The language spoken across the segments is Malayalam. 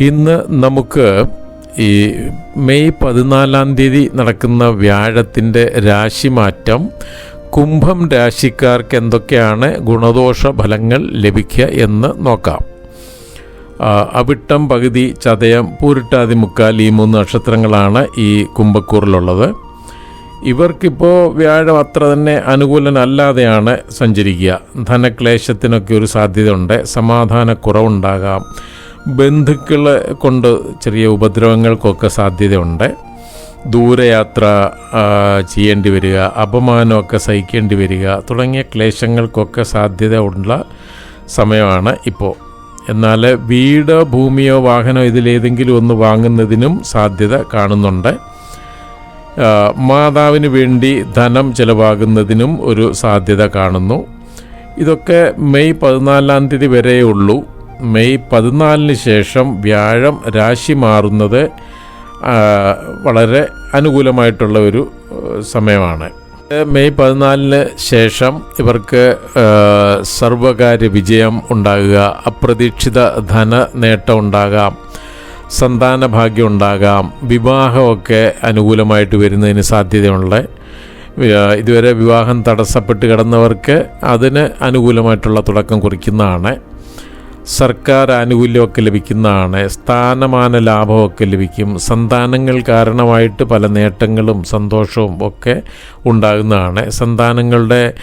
ഇന്ന് നമുക്ക് ഈ മെയ് പതിനാലാം തീയതി നടക്കുന്ന വ്യാഴത്തിന്റെ രാശിമാറ്റം കുംഭം രാശിക്കാർക്ക് എന്തൊക്കെയാണ് ഗുണദോഷ ഫലങ്ങൾ ലഭിക്കുക എന്ന് നോക്കാം. അവിട്ടം പകുതി ചതയം പൂരിട്ടാതി മുക്കാൽ ഈ മൂന്ന് നക്ഷത്രങ്ങളാണ് ഈ കുംഭക്കൂറിലുള്ളത്. ഇവർക്കിപ്പോൾ വ്യാഴം അത്ര തന്നെ അനുകൂലനല്ലാതെയാണ് സഞ്ചരിക്കുക. ധനക്ലേശത്തിനൊക്കെ ഒരു സാധ്യതയുണ്ട് സമാധാനക്കുറവുണ്ടാകാം ബന്ധുക്കളെ കൊണ്ട് ചെറിയ ഉപദ്രവങ്ങൾക്കൊക്കെ സാധ്യതയുണ്ട്. ദൂരയാത്ര ചെയ്യേണ്ടി വരിക അപമാനമൊക്കെ സഹിക്കേണ്ടി വരിക തുടങ്ങിയ ക്ലേശങ്ങൾക്കൊക്കെ സാധ്യത ഉള്ള സമയമാണ് ഇപ്പോൾ എന്നാൽ വീടോ ഭൂമിയോ വാഹനമോ ഇതിലേതെങ്കിലും ഒന്ന് വാങ്ങുന്നതിനും സാധ്യത കാണുന്നുണ്ട്. മാതാവിന് വേണ്ടി ധനം ചിലവാകുന്നതിനും ഒരു സാധ്യത കാണുന്നു. ഇതൊക്കെ മെയ് പതിനാലാം തീയതി വരെയേ ഉള്ളൂ. മെയ് പതിനാലിന് ശേഷം വ്യാഴം രാശി മാറുന്നത് വളരെ അനുകൂലമായിട്ടുള്ള ഒരു സമയമാണ്. മെയ് പതിനാലിന് ശേഷം ഇവർക്ക് സർവകാര്യ വിജയം ഉണ്ടാകുക അപ്രതീക്ഷിത ധന നേട്ടം ഉണ്ടാകാം സന്താന ഭാഗ്യം ഉണ്ടാകാം വിവാഹമൊക്കെ അനുകൂലമായിട്ട് വരുന്നതിന് സാധ്യതയുണ്ട്. ഇതുവരെ വിവാഹം തടസ്സപ്പെട്ട് കിടന്നവർക്ക് അതിന് അനുകൂലമായിട്ടുള്ള തുടക്കം കുറിക്കുന്നതാണ്. സർക്കാർ ആനുകൂല്യമൊക്കെ ലഭിക്കുന്നതാണ് സ്ഥാനമാന ലാഭമൊക്കെ ലഭിക്കും സന്താനങ്ങൾ കാരണമായിട്ട് പല നേട്ടങ്ങളും സന്തോഷവും ഒക്കെ ഉണ്ടാകുന്നതാണ്. സന്താനങ്ങളുടെ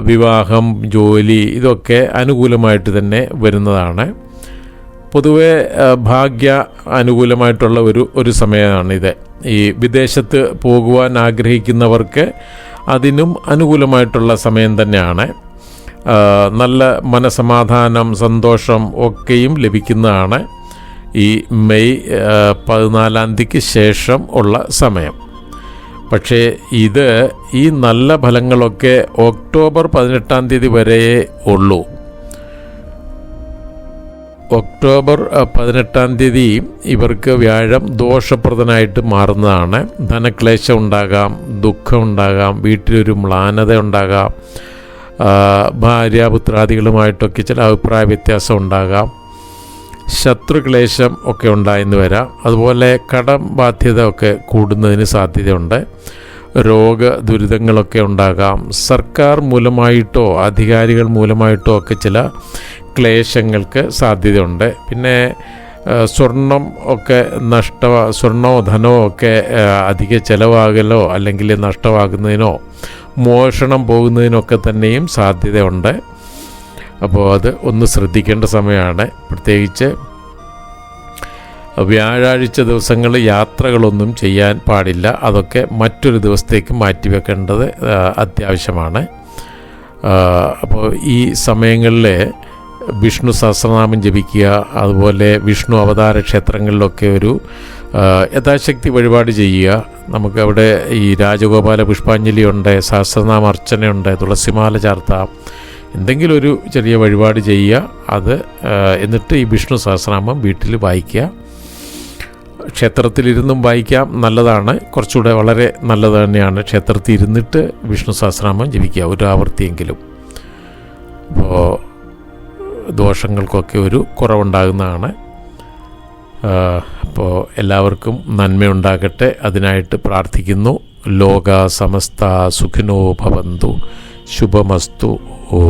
വിവാഹം ജോലി ഇതൊക്കെ അനുകൂലമായിട്ട് തന്നെ വരുന്നതാണ്. പൊതുവെ ഭാഗ്യ അനുകൂലമായിട്ടുള്ള ഒരു ഒരു സമയമാണിത്. ഈ വിദേശത്ത് പോകുവാൻ ആഗ്രഹിക്കുന്നവർക്ക് അതിനും അനുകൂലമായിട്ടുള്ള സമയം തന്നെയാണ്. നല്ല മനസമാധാനം സന്തോഷം ഒക്കെയും ലഭിക്കുന്നതാണ് ഈ മെയ് പതിനാലാം തീയതിക്ക് ശേഷം ഉള്ള സമയം. പക്ഷേ ഇത് ഈ നല്ല ഫലങ്ങളൊക്കെ ഒക്ടോബർ പതിനെട്ടാം തീയതി വരെയേ ഉള്ളൂ. ഒക്ടോബർ പതിനെട്ടാം തീയതി ഇവർക്ക് വ്യാഴം ദോഷപ്രദനായിട്ട് മാറുന്നതാണ്. ധനക്ലേശം ഉണ്ടാകാം ദുഃഖം ഉണ്ടാകാം വീട്ടിലൊരു മ്ലാനത ഉണ്ടാകാം ആ, ഭാര്യാപുത്രാദികളുമായിട്ടൊക്കെ ചില അഭിപ്രായ വ്യത്യാസം ഉണ്ടാകാം. ശത്രുക്ലേശം ഒക്കെ ഉണ്ടായെന്ന് വരാം. അതുപോലെ കടം ബാധ്യത ഒക്കെ കൂടുന്നതിന് സാധ്യതയുണ്ട്. രോഗ ദുരിതങ്ങളൊക്കെ ഉണ്ടാകാം. സർക്കാർ മൂലമായിട്ടോ അധികാരികൾ മൂലമായിട്ടോ ഒക്കെ ചില ക്ലേശങ്ങൾക്ക് സാധ്യതയുണ്ട്. പിന്നെ സ്വർണം ഒക്കെ നഷ്ട സ്വർണമോ ധനമോ ഒക്കെ അധിക ചിലവാകലോ അല്ലെങ്കിൽ നഷ്ടമാകുന്നതിനോ മോഷണം പോകുന്നതിനൊക്കെ തന്നെയും സാധ്യതയുണ്ട്. അപ്പോൾ അത് ഒന്ന് ശ്രദ്ധിക്കേണ്ട സമയമാണ്. പ്രത്യേകിച്ച് വ്യാഴാഴ്ച ദിവസങ്ങളിൽ യാത്രകളൊന്നും ചെയ്യാൻ പാടില്ല. അതൊക്കെ മറ്റൊരു ദിവസത്തേക്ക് മാറ്റിവെക്കേണ്ടത് അത്യാവശ്യമാണ്. അപ്പോൾ ഈ സമയങ്ങളിൽ വിഷ്ണു സഹസ്രനാമം ജപിക്കുക അതുപോലെ വിഷ്ണു അവതാര ക്ഷേത്രങ്ങളിലൊക്കെ ഒരു യഥാശക്തി വഴിപാട് ചെയ്യുക. നമുക്ക് അവിടെ ഈ രാജഗോപാല പുഷ്പാഞ്ജലി ഉണ്ട് സഹസ്രനാമ അർച്ചനയുണ്ട് തുളസിമാല ചാർത്താം. എന്തെങ്കിലും ഒരു ചെറിയ വഴിപാട് ചെയ്യുക. അത് എന്നിട്ട് ഈ വിഷ്ണു സഹസ്രനാമം വീട്ടിൽ വായിക്കുക. ക്ഷേത്രത്തിലിരുന്നും വായിക്കാം. നല്ലതാണ്. കുറച്ചുകൂടെ വളരെ നല്ലത് തന്നെയാണ്. ക്ഷേത്രത്തിൽ ഇരുന്നിട്ട് വിഷ്ണു സഹസ്രനാമം ജപിക്കുക. ഒരു ആവർത്തിയെങ്കിലും. അപ്പോൾ ദോഷങ്ങൾക്കൊക്കെ ഒരു കുറവുണ്ടാകുന്നതാണ്. അപ്പോൾ എല്ലാവർക്കും നന്മയുണ്ടാകട്ടെ. അതിനായിട്ട് പ്രാർത്ഥിക്കുന്നു. ലോക സമസ്ത സുഖിനോ ഭവന്തു. ശുഭമസ്തു. ഓ